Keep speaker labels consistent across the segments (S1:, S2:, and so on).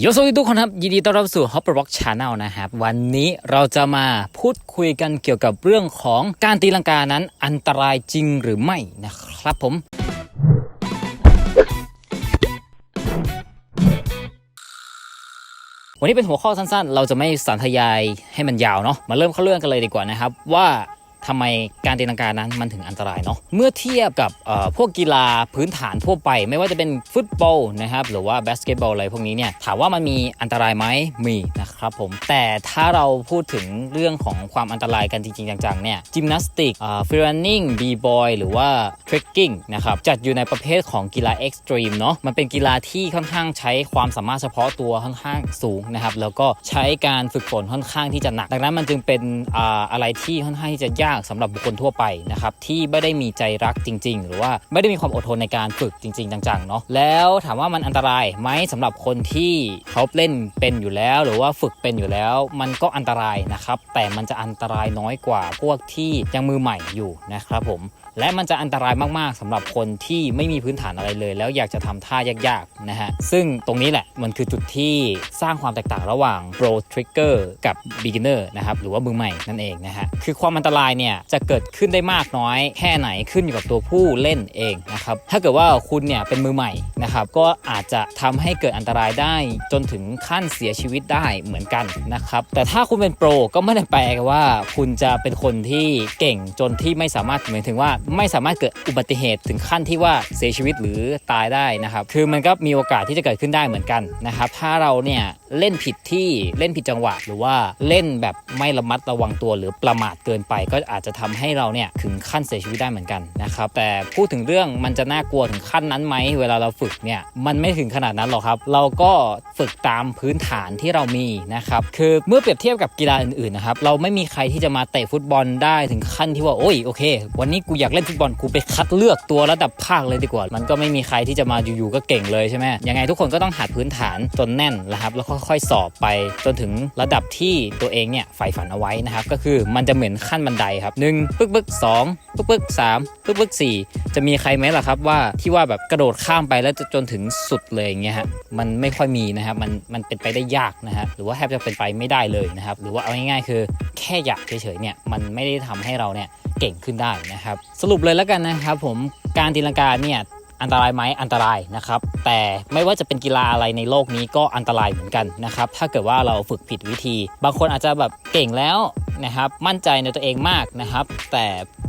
S1: โยสวัสดีทุกคนครับ ยินดีต้อนรับสู่ Hopper Rock Channel นะครับ วันนี้เราจะมาพูดคุยกันเกี่ยวกับเรื่องของการตีลังกานั้นอันตรายจริงหรือไม่นะครับผม วันนี้เป็นหัวข้อสั้นๆ เราจะไม่สารทยายให้มันยาวเนาะมาเริ่มเข้าเรื่องกันเลยดีกว่านะครับ ว่า ทำไมการตีลังกานั้นมันถึงอันตรายเนาะเมื่อเทียบกับพวกกีฬาพื้นฐานทั่วไป ไม่ว่าจะเป็นฟุตบอลนะครับหรือว่าบาสเกตบอลอะไรพวกนี้เนี่ยถามว่ามันมีอันตรายไหมมีนะ ครับผมแต่ถ้าเราพูดถึงเรื่องของความอันตรายกันจริง ๆ จังๆเนี่ยจิมนาสติกฟิรันนิ่งบีบอยหรือว่าเทรคกิ้งนะครับจัดอยู่ในประเภทของกีฬาเอ็กซ์ตรีมเนาะมันเป็นกีฬาที่ค่อนข้างใช้ความสามารถเฉพาะตัวค่อนข้างสูงนะครับแล้วก็ใช้การฝึกฝนค่อนข้างที่จะหนัก ดังนั้นมันจึงเป็นออะไรที่ค่อนข้างที่จะยากสำหรับบุคคลทั่วไปนะครับที่ไม่ได้มีใจรักจริง ๆ หรือว่าไม่ได้มีความอดทนในการฝึกจริง ๆ จังๆเนาะแล้วถามว่ามันอันตรายไหมสำหรับคนที่เขาเล่นเป็นอยู่แล้วหรือว่าฝึกึกเป็นอยู่แล้ว มันก็อันตรายนะครับ แต่มันจะอันตรายน้อยกว่าพวกที่ยังมือใหม่อยู่นะครับผมและมันจะอันตรายมาก ๆสำหรับคนที่ไม่มีพื้นฐานอะไรเลย แล้วอยากจะทำท่ายาก ๆ นะฮะ ซึ่งตรงนี้แหละมันคือจุดที่สร้างความแตกต่างระหว่าง Pro Trigger กับ Beginner นะครับ หรือว่ามือใหม่นั่นเองนะฮะ คือความอันตรายเนี่ย จะเกิดขึ้นได้มากน้อย แค่ไหนขึ้นอยู่กับตัวผู้เล่นเองนะครับ ถ้าเกิดว่าคุณเนี่ยเป็นมือใหม่นะครับ ก็อาจจะทำให้เกิดอันตรายได้จนถึงขั้นเสียชีวิตได้เหมือนกันนะครับ แต่ถ้าคุณเป็นโปรก็ไม่ได้แปลว่า คุณจะเป็นคนที่เก่งจนที่ไม่สามารถหมายถึงว่า ไม่สามารถเกิดอุบัติเหตุถึงขั้นที่ว่าเสียชีวิตหรือตายได้นะครับ คือมันก็มีโอกาสที่จะเกิดขึ้นได้เหมือนกันนะครับ ถ้าเราเนี่ยเล่นผิดที่เล่นผิดจังหวะ หรือว่าเล่นแบบไม่ระมัดระวังตัวหรือประมาทเกินไป ก็อาจจะทำให้เราเนี่ยถึงขั้นเสียชีวิตได้เหมือนกันนะครับแต่พูดถึงเรื่องมันจะน่ากลัวถึงขั้นนั้นไหมเวลาเราฝึกเนี่ยมันไม่ถึงขนาดนั้นหรอกครับ เราก็ฝึกตามพื้นฐานที่เรามีนะครับคือเมื่อเปรียบเทียบกับกีฬาอื่นๆนะครับเราไม่มีใครที่จะมาเตะฟุตบอลได้ถึงขั้นที่ว่าโอ้ยโอเค วันนี้กูอยากเล่นฟุตบอลกูไปคัดเลือกตัวระดับภาคเลยดีกว่า มันก็ไม่มีใครที่จะมาอยู่ๆก็เก่งเลยใช่ไหมยังไงทุกคนก็ต้องหัดพื้นฐานจนแน่นนะครับแล้วค่อยๆ สอบไป จนถึงระดับที่ตัวเองเนี่ยใฝ่ฝันเอาไว้นะครับ ก็คือมันจะเหมือนขั้นบันไดครับหนึ่งปึ๊กปึ๊กสองปึ๊กปึ๊กสามปึ๊กปึ๊กสี่จะมีใครไหมล่ะครับว่าที่ว่าแบบกระโดดข้ามไปแล้วจะจนถึงสุดเลยอย่างเงี้ยฮะมันไม่ค่อยมีนะครับมันมันเป็นไปได้ยากนะฮะหรือว่าแทบจะเป็นไปไม่ได้เลยนะครับหรือว่าเอาง่ายๆ คือแค่อยากเฉยๆเนี่ยมันไม่ได้ทำให้เราเนี่ยเก่งขึ้นได้นะครับ สรุปเลยแล้วกันนะครับผมการตีลังกาเนี่ย อันตรายไหมอันตรายนะครับ แต่ไม่ว่าจะเป็นกีฬาอะไรในโลกนี้ก็อันตรายเหมือนกันนะครับ ถ้าเกิดว่าเราฝึกผิดวิธี บางคนอาจจะแบบเก่งแล้วนะครับ มั่นใจในตัวเองมากนะครับ แต่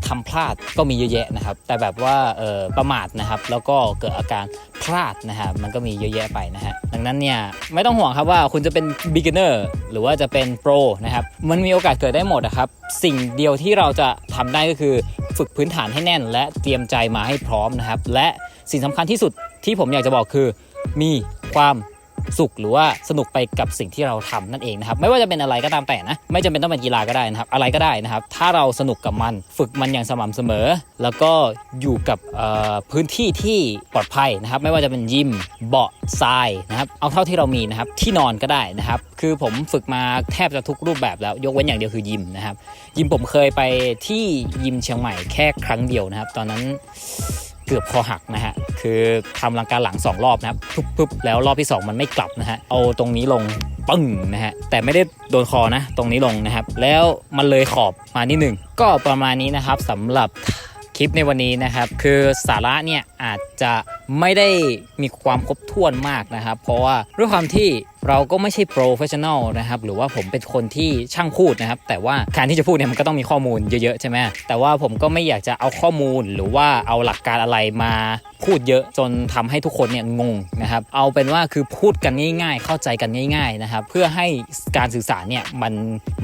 S1: ทำพลาดก็มีเยอะแยะนะครับ แต่แบบว่าเออประมาทนะครับ แล้วก็เกิดอาการพลาดนะฮะมันก็มีเยอะแยะไปนะฮะดังนั้นเนี่ยไม่ต้องห่วงครับว่าคุณจะเป็น beginner หรือว่าจะเป็น pro นะครับมันมีโอกาสเกิดได้หมดนะครับสิ่งเดียวที่เราจะทำได้ก็คือฝึกพื้นฐานให้แน่น และเตรียมใจมาให้พร้อมนะครับ และ สิ่งสำคัญที่สุดที่ผมอยากจะบอกคือ มีความสุขหรือว่าสนุกไปกับสิ่งที่เราทำนั่นเองนะครับ ไม่ว่าจะเป็นอะไรก็ตามแต่นะ ไม่จำเป็นต้องเป็นกีฬาก็ได้นะครับ อะไรก็ได้นะครับ ถ้าเราสนุกกับมัน ฝึกมันอย่างสม่ำเสมอ แล้วก็อยู่กับพื้นที่ที่ปลอดภัยนะครับ ไม่ว่าจะเป็นยิมเบาะทรายนะครับ เอาเท่าที่เรามีนะครับ ที่นอนก็ได้นะครับ คือผมฝึกมาแทบจะทุกรูปแบบแล้ว ยกเว้นอย่างเดียวคือยิมนะครับ ยิมผมเคยไปที่ยิมเชียงใหม่แค่ครั้งเดียวนะครับ ตอนนั้น เกือบคอหักนะฮะคือทำลังการหลัง 2 รอบนะครับปุ๊บๆแล้วรอบที่ 2 มันไม่กลับนะฮะเอาตรงนี้ลงปึ้งนะฮะแต่ไม่ได้โดนคอนะ ตรงนี้ลงนะครับ แล้วมันเลยขอบมานิดหนึ่งก็ประมาณนี้นะครับสำหรับ คลิปในวันนี้นะครับ คือสาระเนี่ยอาจจะไม่ได้มีความครบถ้วนมากนะครับ เพราะว่าด้วยความที่เราก็ไม่ใช่โปรเฟชชั่นอลนะครับ หรือว่าผมเป็นคนที่ช่างพูดนะครับ แต่ว่าการที่จะพูดเนี่ยมันก็ต้องมีข้อมูลเยอะๆใช่ไหมแต่ว่าผมก็ไม่อยากจะเอาข้อมูลหรือว่าเอาหลักการอะไรมา พูดเยอะจนทำให้ทุกคนเนี่ยงงนะครับเอาเป็นว่าคือพูดกันง่าย ๆ เข้าใจกันง่าย ๆนะครับ เพื่อให้การสื่อสารเนี่ยมัน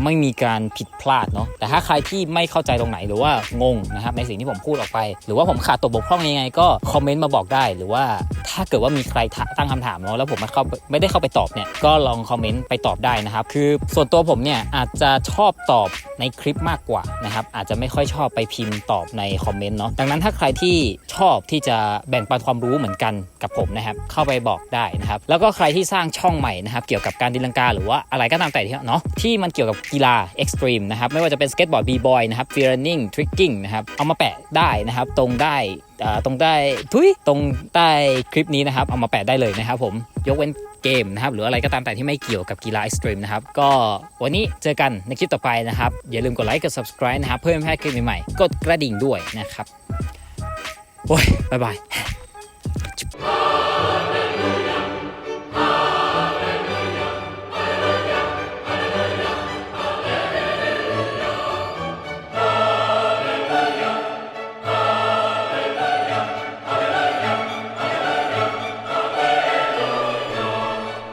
S1: ไม่มีการผิดพลาดเนาะแต่ถ้าใครที่ไม่เข้าใจตรงไหนหรือว่างงนะครับในสิ่งที่ผมพูดออกไป หรือว่าผมขาดตกบกพร่องยังไงก็คอมเมนต์มาบอกได้หรือว่าถ้าเกิดว่ามีใครตั้งคำถามเนาะแล้วผมมาเข้าไม่ได้เข้าไปตอบเนี่ยก็ลองคอมเมนต์ไปตอบได้นะครับคือส่วนตัวผมเนี่ยอาจจะชอบตอบในคลิปมากกว่านะครับอาจจะไม่ค่อยชอบไปพิมพ์ตอบในคอมเมนต์เนาะดังนั้นถ้าใครที่ชอบที่จะแบ่งปันความรู้เหมือนกันกับผมนะครับ เข้าไปบอกได้นะครับ แล้วก็ใครที่สร้างช่องใหม่นะครับเกี่ยวกับการดิลังกาหรือว่าอะไรก็ตามแต่ที่เนาะที่มันเกี่ยวกับกีฬาเอ็กซ์ตรีมนะครับไม่ว่าจะเป็นสเก็ตบอร์ดบีบอยนะครับฟิร์นิ่งทริกกิ้งนะครับเอามาแปะได้นะครับตรงได้ตรงใต้ทุยตรงใต้คลิปนี้นะครับเอามาแปะได้เลยนะครับผมยกเว้นเกมนะครับหรืออะไรก็ตามแต่ที่ไม่เกี่ยวกับกีฬาเอ็กซ์ตรีมนะครับก็วันนี้เจอกันในคลิปต่อไปนะครับ อย่าลืมกดไลค์กด subscribe นะครับเพื่อไม่ให้คลิปใหม่ๆกดกระดิ่งด้วยนะครับโอ้ยบายบาย